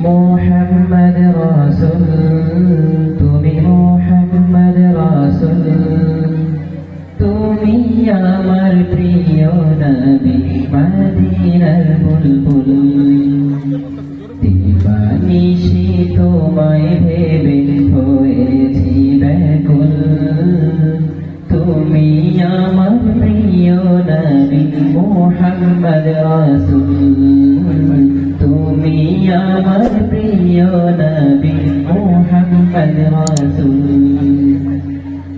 মোহাম্মদ রাসূল, তুমি মোহাম্মদ রাসূল। তুমি আমার প্রিয় নবী, মদিনার বুলবুল। দিবানিশি তোমায় ভেবে হয়েছি ব্যাকুল। তুমি আমার প্রিয় নবী, মোহাম্মদ রাসূল। তুমি আমার নবী মোহাম্মদ রাসূল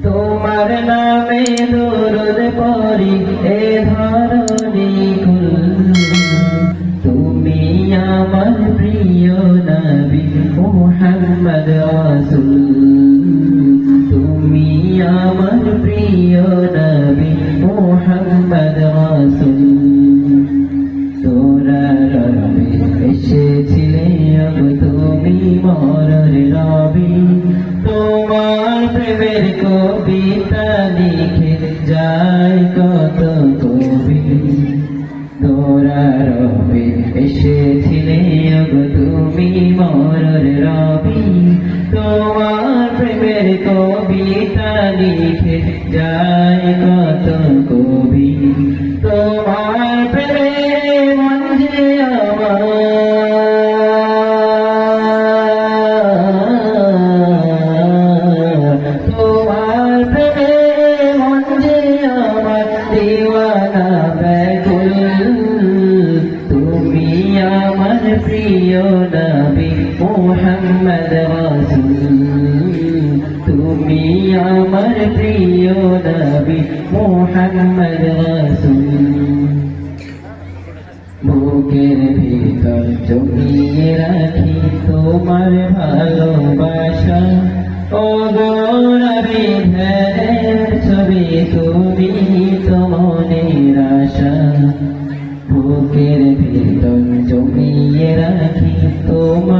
তোমার নামে দরুদ পড়ি এ ধরণী কুল। তুমি আমার প্রিয় নবী মোহাম্মদ রাসূল। তুমি আমার প্রেমের কবিতা লিখে কত কবি? তোরা এসেছিলে তুমি মরর রবি তোমার প্রেমের কবিতা লিখে যায় কত কবি? তোমার প্রিয় নবী মোহাম্মদ রাসূল, তুমি আমার প্রিয় নবী মোহাম্মদ রাসূল। বুকের ভিতর জমিয়ে রাখি তোমার ভালোবাসা। ও গৌরবী ধ্যানের ছবি তুমি তো মনের বুকের ভিতর জমিয়ে রাখি তোমার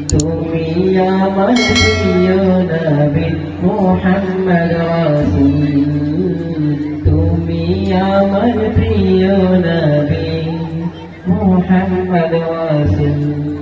তুমি আমার প্রিয় নবী মোহাম্মদ রাসূল তুমি আমার প্রিয় নবী মোহাম্মদ রাসূল